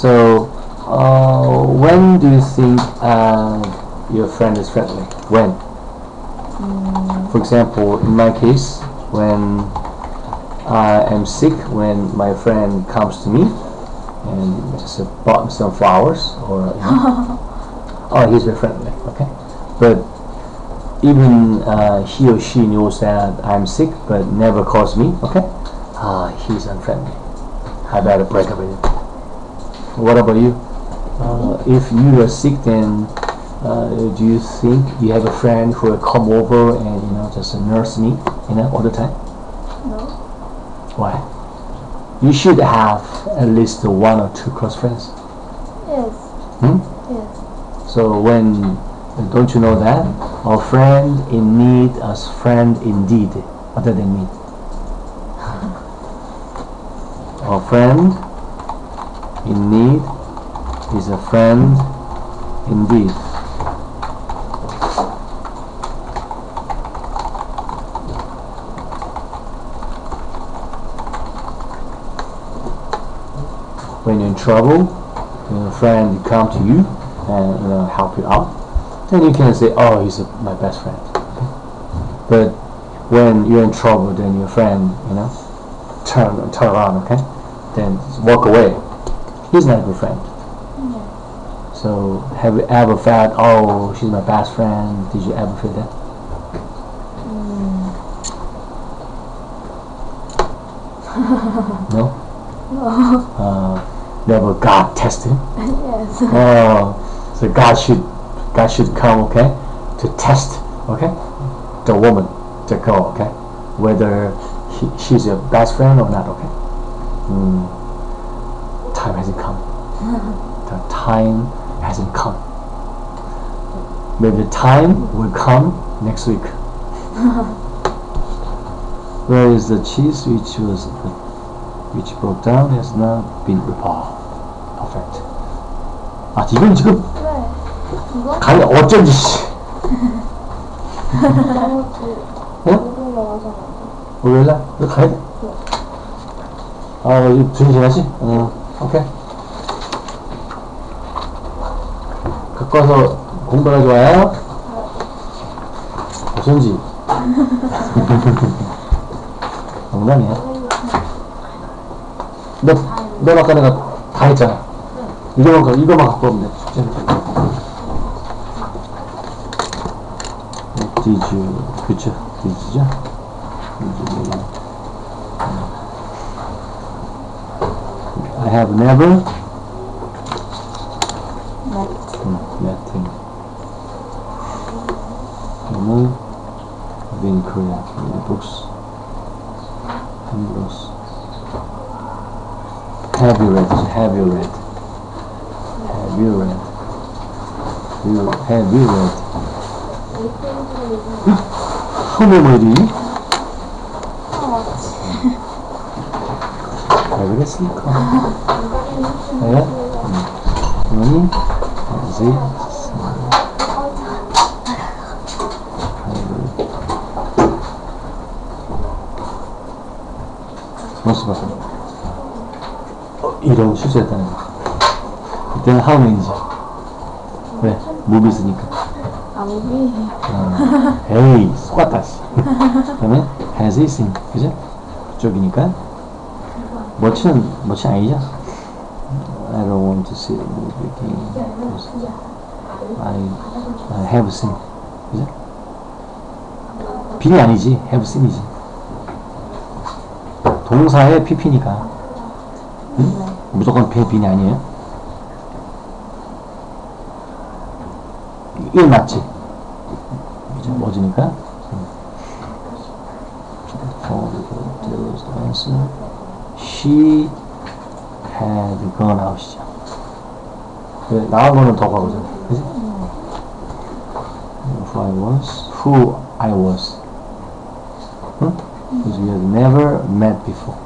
So, uh, when do you think uh, your friend is friendly? When? For example, in my case, when I am sick, when my friend comes to me and just uh, bought me some flowers, or you know, oh, he's very friendly. Okay, but even uh, he or she knows that I'm sick, but never calls me. Okay, ah, he's unfriendly. I better break up with him. What about you? Uh, if you are sick, then uh, do you think you have a friend who will come over and you know just nurse me, you know, all the time? No. Why? You should have at least one or two close friends. Yes. Hmm? Yes. So when don't you know that a friend in need is friend indeed? What than me. mean? a friend in need is a friend indeed. When you're in trouble, your friend come to you and help you out, then you can say, "Oh, he's a, my best friend." But when you're in trouble, then your friend, you know, turn turn around, okay, then walk away. He's not a good friend. Yeah. So, have you ever felt, "Oh, she's my best friend"? Did you ever feel that? Mm. No. No. Uh, never got tested. yes. Oh, so God should God should come, okay, to test, okay, the woman, the girl, okay, whether he, she's your best friend or not, okay. Mm, time hasn't come. the time hasn't come. Maybe the time will come next week. Where is the cheese which was which broke down has not been repaired? Perfect. 아 이건 지금 왜? 이거? 가이 어쩐지 씨. 어? 모르고 나와서 올려라? 이거 가야 돼? 아 이거 준이 지나지? 어 오케이. 와서 공부가 좋아요? 어쩐지. 농담이야. 너, 너 아까 내가 다 했잖아. 이거만, 가- 이거만 갖고 오면 돼. 숙제는 Did you, 그쵸? Did you, I have never met. 음, met him. 저는 been in Korea. In the books. And books. Have you read? Have you read? Have you read? You, have you read? How many? 어, 왜 그랬을까? 네? 음, 이제, 무슨 말? 어, 이런 실수했다는 거. 그때는 하우맨이지. 왜? 무비 있으니까. 아무리 어, 에이, 속았다, 씨. 그러면, has 있으니, 그죠? 그쪽이니까. 멋은, 멋이 아니죠? I don't want to see the movie again. I, I have seen. 그죠? 빈이 아니지, have seen이지. 동사의 PP니까. 응? 무조건 빈, 빈이 아니에요? 이게 맞지? 뭐지니까? answer. She had gone out이죠. 그 나온 거는 더. 그지? Who I was, who I was. 응? Because we had never met before.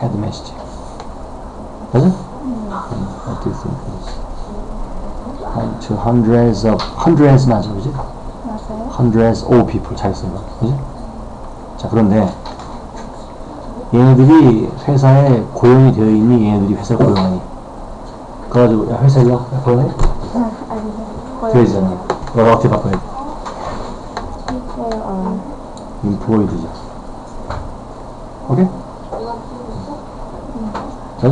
Had met. 맞아? 응, What do you think is? To hundreds of, hundreds 맞아, 그지? 맞아요? hundreds of people 잘 써요. 그지? 자, 그런데 얘네들이 회사에 고용이 되어 있니? 얘네들이 회사에 고용하니? 그래가지고 야 회사 일로 와 보내 아니 그러잖아 너 어떻게 바꿔야 돼어 인프로이드죠 오케이? 맞아?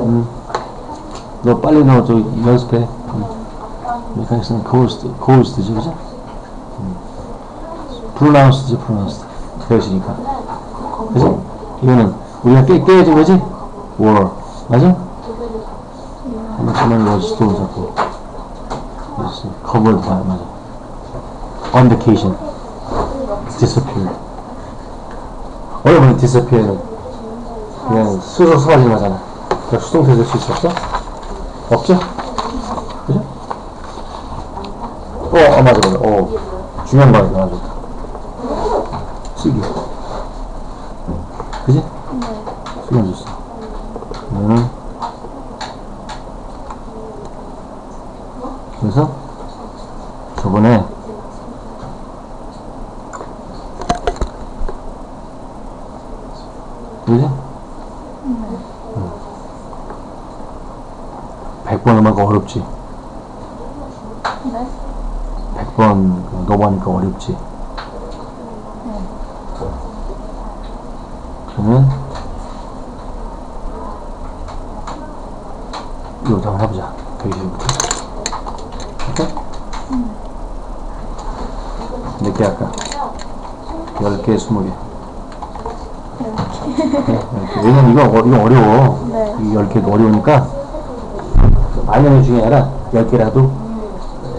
음. 너 빨리 너저 연습해 음. 메카닉스는 코스트 코스트지 그죠? 음. 프로나운스지 프로나운스 배우시니까 그죠? 이거는 우리가 깨, 깨야지 그지? war 맞아? 한번 또 잡고 yes, covered by 맞아 on vacation disappeared 어려운 disappear는 그냥 스스로 사라지는 거잖아 그냥 수동태에서 쓸수 없어? 없죠? 그죠? 어, 어 맞아 맞아 어 중요한 거니까 맞아 쓰기 그지? 줬어 응 그래서 저번에? 응. 100번 음악 어렵지? 네? 100번 넘어가니까 어렵지? 그러면 이거부터 한번 해보자 120부터 오케이? 몇 개 할까? 10개, 20개 네, 왜냐면 이거, 어- 이거 어려워 네. 이 10개도 어려우니까 많은 것 중에 아니라 10개라도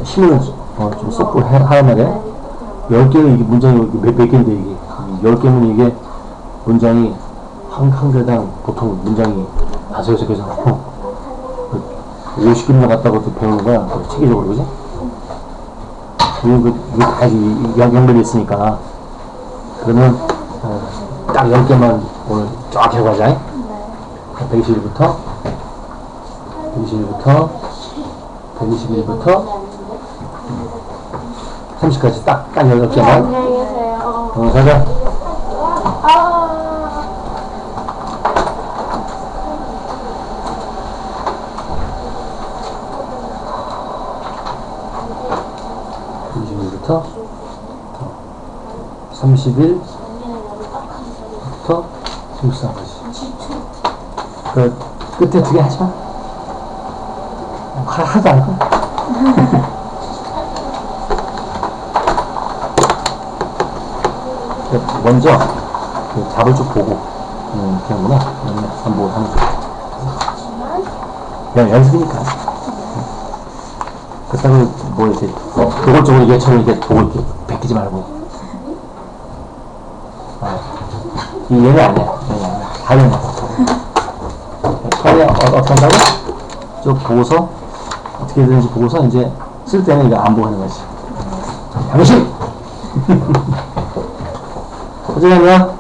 힘을 어, 좀 쏟고 해- 하란 말이야 10개는 이게 문장이 몇, 몇 개인데 이게 10개면 이게 문장이 한, 한 개당 보통 문장이 다섯 여섯 개잖아 50개나 갔다고 또 배우는 거야 그 체계적으로 그지? 이거 그, 이게 다 이- 연- 연결이 있으니까 그러면 어, 딱 10개만 오늘 쫙 해고 가자 네. 121부터 121부터 121부터 30까지 딱, 딱 10개만. 안녕히 계세요 어, 가자 아 21부터 31부터 64까지 그 끝에 두 개 하지 마? 하- 하나도 안 거. 그 먼저 그 답을 쭉 보고 음, 안 보고 하는 거 그냥 연습이니까 그렇다고 뭐 이렇게 노골적으로 얘처럼 이렇게 보고 이렇게 베끼지 말고 아, 이 얘는 아니야 얘는 아니야 다른 거 처음에 어, 어떻게 한다고? 쭉 보고서 어떻게 되는지 보고서 이제 쓸 때는 이거 안 보고 하는 거지 당신! 어쩌냐면